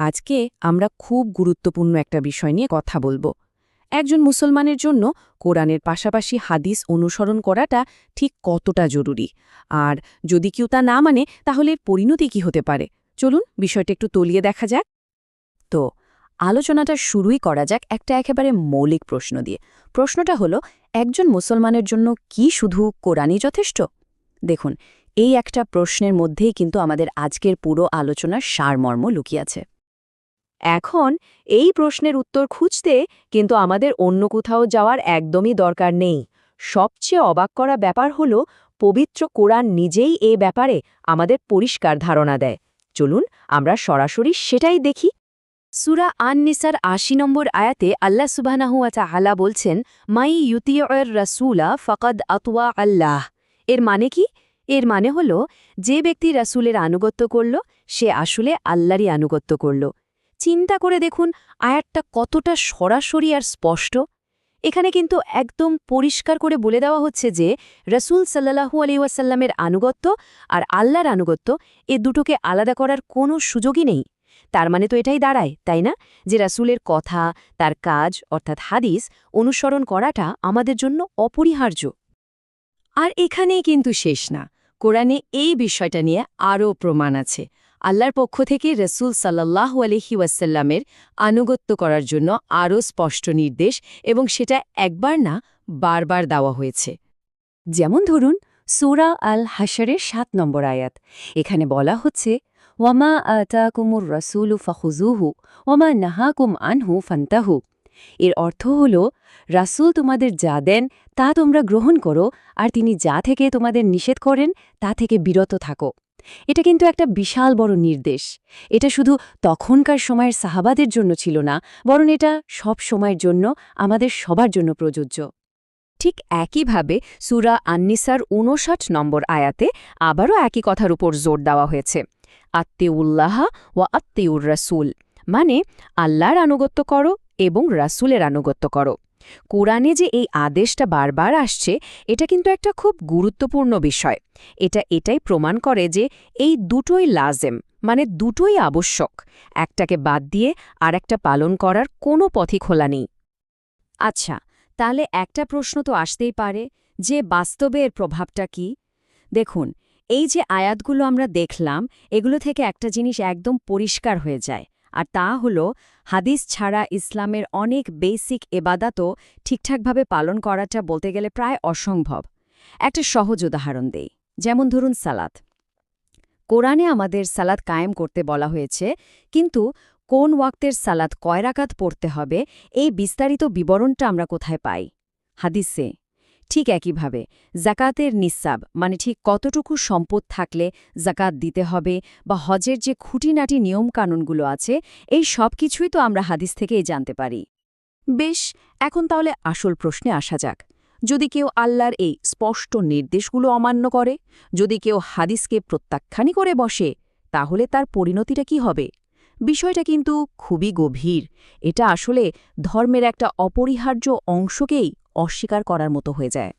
আজকে আমরা খুব গুরুত্বপূর্ণ একটা বিষয় নিয়ে কথা বলব। একজন মুসলমানের জন্য কোরআনের পাশাপাশি হাদিস অনুসরণ করাটা ঠিক কতটা জরুরি? আর যদি কেউ তা না মানে তাহলে পরিণতি কি হতে পারে? চলুন বিষয়টা একটু তলিয়ে দেখা যাক। তো, আলোচনাটা শুরুই করা যাক একটা একেবারে মৌলিক প্রশ্ন দিয়ে। প্রশ্নটা হলো, একজন মুসলমানের জন্য কি শুধু কোরআনই যথেষ্ট? দেখুন, এই একটা প্রশ্নের মধ্যেই কিন্তু আমাদের আজকের পুরো আলোচনার সারমর্ম লুকিয়াছে এখন এই প্রশ্নের উত্তর খুঁজতে কিন্তু আমাদের অন্য কোথাও যাওয়ার একদমই দরকার নেই। সবচেয়ে অবাক করা ব্যাপার হল, পবিত্র কোরআন নিজেই এ ব্যাপারে আমাদের পরিষ্কার ধারণা দেয়। চলুন আমরা সরাসরি সেটাই দেখি। সুরা আন নিসার আশি নম্বর আয়াতে আল্লাহ সুবাহনাহুয়া তাহালা বলছেন, মাই ইউতিয়র রাসুলা ফকদ আতুয়া আল্লাহ। এর মানে কি? এর মানে হল, যে ব্যক্তি রাসূলের আনুগত্য করল, সে আসলে আল্লাহরই আনুগত্য করল। চিন্তা করে দেখুন আয়াতটা কতটা সরাসরি আর স্পষ্ট। এখানে কিন্তু একদম পরিষ্কার করে বলে দেওয়া হচ্ছে যে, রসুল সাল্লাহু আলিউসাল্লামের আনুগত্য আর আল্লাহর আনুগত্য এ দুটোকে আলাদা করার কোনো সুযোগই নেই। তার মানে তো এটাই দাঁড়ায়, তাই না? যে রাসূলের কথা, তার কাজ, অর্থাৎ হাদিস অনুসরণ করাটা আমাদের জন্য অপরিহার্য। আর এখানেই কিন্তু শেষ না। কোরআনে এই বিষয়টা নিয়ে আরও প্রমাণ আছে। আল্লাহর পক্ষ থেকে রসুল সাল্লাহ আলহি ওয়াসাল্লামের আনুগত্য করার জন্য আরও স্পষ্ট নির্দেশ এবং সেটা একবার না, বারবার দেওয়া হয়েছে। যেমন ধরুন, সুরা আল হাসারের সাত নম্বর আয়াত। এখানে বলা হচ্ছে, ওয়ামা আতাকুমুর রসুলু ফখুজুহু ওমা নাহাকুম আনহু ফান্তাহু। এর অর্থ হল, রাসূল তোমাদের যা দেন, তা তোমরা গ্রহণ করো, আর তিনি যা থেকে তোমাদের নিষেধ করেন, তা থেকে বিরত থাকো। এটা কিন্তু একটা বিশাল বড় নির্দেশ। এটা শুধু তখনকার সময়ের সাহাবাদের জন্য ছিল না, বরং এটা সব সময়ের জন্য, আমাদের সবার জন্য প্রযোজ্য। ঠিক একইভাবে সুরা আন্নিসার উনষাট নম্বর আয়াতে আবারও একই কথার উপর জোর দেওয়া হয়েছে। আত্মেউল্লাহ ওয়া আত্মেউর রাসুল মানে আল্লাহর আনুগত্য করো এবং রাসুলের আনুগত্য করো। কোরআনে যে এই আদেশটা বারবার আসছে, এটা কিন্তু একটা খুব গুরুত্বপূর্ণ বিষয়। এটা এটাই প্রমাণ করে যে এই দুটোই লাজেম মানে দুটোই আবশ্যক। একটাকে বাদ দিয়ে আর একটা পালন করার কোনো পথই খোলা নেই। আচ্ছা তাহলে একটা প্রশ্ন তো আসতেই পারে, যে বাস্তবে এর প্রভাবটা কি? দেখুন, এই যে আয়াতগুলো আমরা দেখলাম, এগুলো থেকে একটা জিনিস একদম পরিষ্কার হয়ে যায়। আর তা হল, হাদিস ছাড়া ইসলামের অনেক বেসিক এবাদাতও ঠিকঠাকভাবে পালন করাটা বলতে গেলে প্রায় অসম্ভব। একটা সহজ উদাহরণ দেই, যেমন ধরুন সালাত। কোরআনে আমাদের সালাদ কায়েম করতে বলা হয়েছে, কিন্তু কোন ওয়াক্তের সালাদ কয় রাকাত পড়তে হবে, এই বিস্তারিত বিবরণটা আমরা কোথায় পাই? হাদিসে। ঠিক একইভাবে জাকাতের নিঃসাব মানে ঠিক কতটুকু সম্পদ থাকলে জাকাত দিতে হবে বা হজের যে খুঁটিনাটি নিয়মকানুনগুলো আছে, এই সব কিছুই তো আমরা হাদিস থেকেই জানতে পারি। বেশ, এখন তাহলে আসল প্রশ্নে আসা যাক। যদি কেউ আল্লাহর এই স্পষ্ট নির্দেশগুলো অমান্য করে, যদি কেউ হাদিসকে প্রত্যাখ্যানই করে বসে, তাহলে তার পরিণতিটা কি হবে? বিষয়টা কিন্তু খুবই গভীর। এটা আসলে ধর্মের একটা অপরিহার্য অংশকেই অস্বীকার করার মতো হয়ে যায়।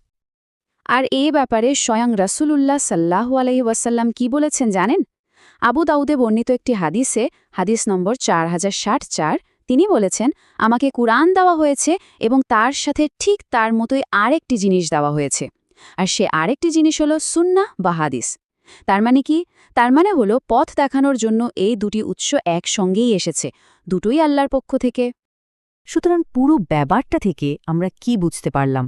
আর এ ব্যাপারে স্বয়ং রাসূলুল্লাহ সাল্লাহু আলহি ওয়াসাল্লাম কি বলেছেন জানেন? আবু দাউদে বর্ণিত একটি হাদিসে, হাদিস নম্বর চার হাজার ষাট চার, তিনি বলেছেন, আমাকে কুরআন দেওয়া হয়েছে এবং তার সাথে ঠিক তার মতোই আরেকটি জিনিস দেওয়া হয়েছে। আর সে আরেকটি জিনিস হলো সুন্না বা হাদিস। তার মানে কি? তার মানে হলো পথ দেখানোর জন্য এই দুটি উৎস একসঙ্গেই এসেছে, দুটোই আল্লাহর পক্ষ থেকে। সুতরাং পুরো ব্যাপারটা থেকে আমরা কি বুঝতে পারলাম?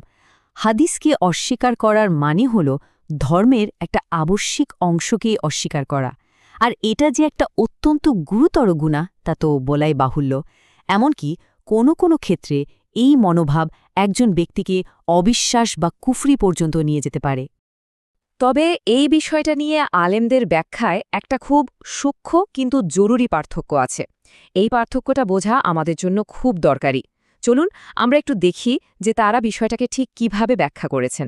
হাদিসকে অস্বীকার করার মানে হল ধর্মের একটা আবশ্যিক অংশকেই অস্বীকার করা। আর এটা যে একটা অত্যন্ত গুরুতর গুণা তা তো বলাই বাহুল্য। এমনকি কোনো কোনো ক্ষেত্রে এই মনোভাব একজন ব্যক্তিকে অবিশ্বাস বা কুফরি পর্যন্ত নিয়ে যেতে পারে। তবে এই বিষয়টা নিয়ে আলেমদের ব্যাখ্যায় একটা খুব সূক্ষ্ম কিন্তু জরুরি পার্থক্য আছে। এই পার্থক্যটা বোঝা আমাদের জন্য খুব দরকারি। চলুন আমরা একটু দেখি যে তারা বিষয়টাকে ঠিক কীভাবে ব্যাখ্যা করেছেন।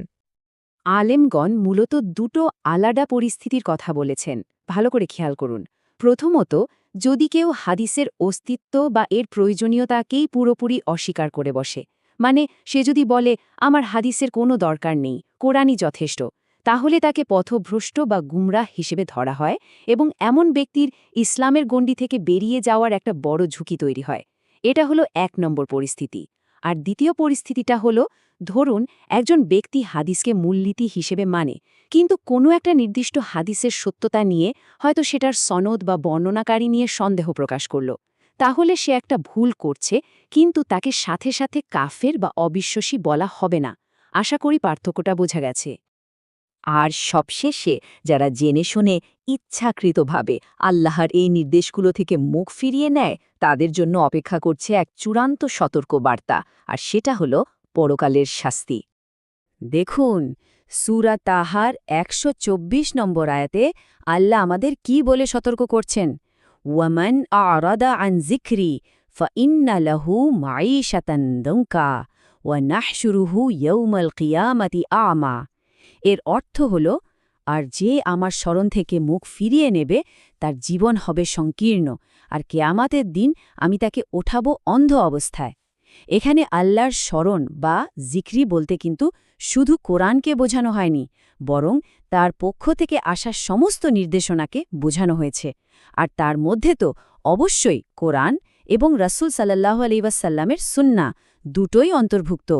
আলেমগণ মূলত দুটো আলাদা পরিস্থিতির কথা বলেছেন। ভালো করে খেয়াল করুন। প্রথমত, যদি কেউ হাদিসের অস্তিত্ব বা এর প্রয়োজনীয়তাকেই পুরোপুরি অস্বীকার করে বসে মানে সে যদি বলে, আমার হাদিসের কোনো দরকার নেই, কোরআনই যথেষ্ট। তাহলে তাকে পথভ্রষ্ট বা গুমরাহ হিসেবে ধরা হয় এবং এমন ব্যক্তির ইসলামের গণ্ডি থেকে বেরিয়ে যাওয়ার একটা বড় ঝুঁকি তৈরি হয়। এটা হলো এক নম্বর পরিস্থিতি। আর দ্বিতীয় পরিস্থিতিটা হলো, ধরুন, একজন ব্যক্তি হাদিসকে মূলনীতি হিসেবে মানে কিন্তু কোনো একটা নির্দিষ্ট হাদিসের সত্যতা নিয়ে হয়তো সেটার সনদ বা বর্ণনাকারী নিয়ে সন্দেহ প্রকাশ করল। তাহলে সে একটা ভুল করছে, কিন্তু তাকে সাথে সাথে কাফের বা অবিশ্বাসী বলা হবে না। আশা করি পার্থক্যটা বোঝা গেছে। আর সবশেষে যারা জেনে শুনে ইচ্ছাকৃতভাবে আল্লাহর এই নির্দেশগুলো থেকে মুখ ফিরিয়ে নেয়, তাদের জন্য অপেক্ষা করছে এক চূড়ান্ত সতর্ক বার্তা আর সেটা হল পরকালের শাস্তি। দেখুন, সুরা তাহার একশো চব্বিশ নম্বর আয়াতে আল্লাহ আমাদের কি বলে সতর্ক করছেন? ওয়ামান আরাদা আন জিক্রি ফইন্না লাহু মাঈশাতান দঙ্কা ওয়া নাহশুরুহু ইয়ৌমাল কিয়ামাতি আমা। এর অর্থ হল, আর যে আমার স্মরণ থেকে মুখ ফিরিয়ে নেবে, তার জীবন হবে সংকীর্ণ, আর কেয়ামাতের দিন আমি তাকে ওঠাবো অন্ধ অবস্থায়। এখানে আল্লাহর স্মরণ বা জিক্রি বলতে কিন্তু শুধু কোরআনকে বোঝানো হয়নি, বরং তার পক্ষ থেকে আসা সমস্ত নির্দেশনাকে বোঝানো হয়েছে। আর তার মধ্যে তো অবশ্যই কোরআন এবং রসুল সাল্লাহ আলিবাসাল্লামের সুন্না দুটোই অন্তর্ভুক্ত।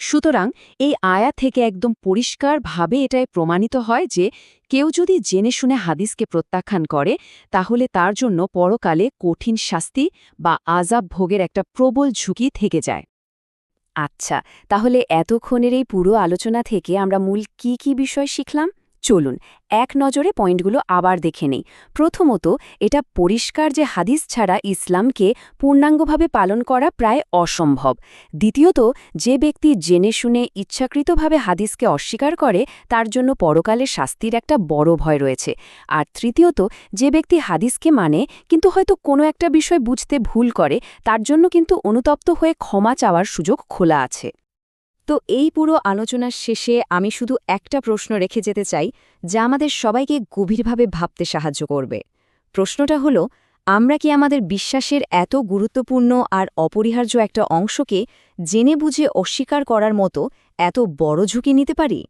সুতরাং এই আয়া থেকে একদম পরিষ্কারভাবে এটাই প্রমাণিত হয় যে কেউ যদি জেনে শুনে হাদিসকে প্রত্যাখ্যান করে, তাহলে তার জন্য পরকালে কঠিন শাস্তি বা আজাব ভোগের একটা প্রবল ঝুঁকি থেকে যায়। আচ্ছা তাহলে এতক্ষণের এই পুরো আলোচনা থেকে আমরা মূল কি কি বিষয় শিখলাম? চলুন, এক নজরে পয়েন্টগুলো আবার দেখে নেই। প্রথমত, এটা পরিষ্কার যে হাদিস ছাড়া ইসলামকে পূর্ণাঙ্গভাবে পালন করা প্রায় অসম্ভব। দ্বিতীয়ত, যে ব্যক্তি জেনে শুনে ইচ্ছাকৃতভাবে হাদিসকে অস্বীকার করে, তার জন্য পরকালে শাস্তির একটা বড় ভয় রয়েছে। আর তৃতীয়ত, যে ব্যক্তি হাদিসকে মানে কিন্তু হয়তো কোনো একটা বিষয় বুঝতে ভুল করে, তার জন্য কিন্তু অনুতপ্ত হয়ে ক্ষমা চাওয়ার সুযোগ খোলা আছে। তো এই পুরো আলোচনার শেষে আমি শুধু একটা প্রশ্ন রেখে যেতে চাই, যা আমাদের সবাইকে গভীরভাবে ভাবতে সাহায্য করবে। প্রশ্নটা হলো, আমরা কি আমাদের বিশ্বাসের এত গুরুত্বপূর্ণ আর অপরিহার্য একটা অংশকে জেনে বুঝে অস্বীকার করার মতো এত বড় ঝুঁকি নিতে পারি?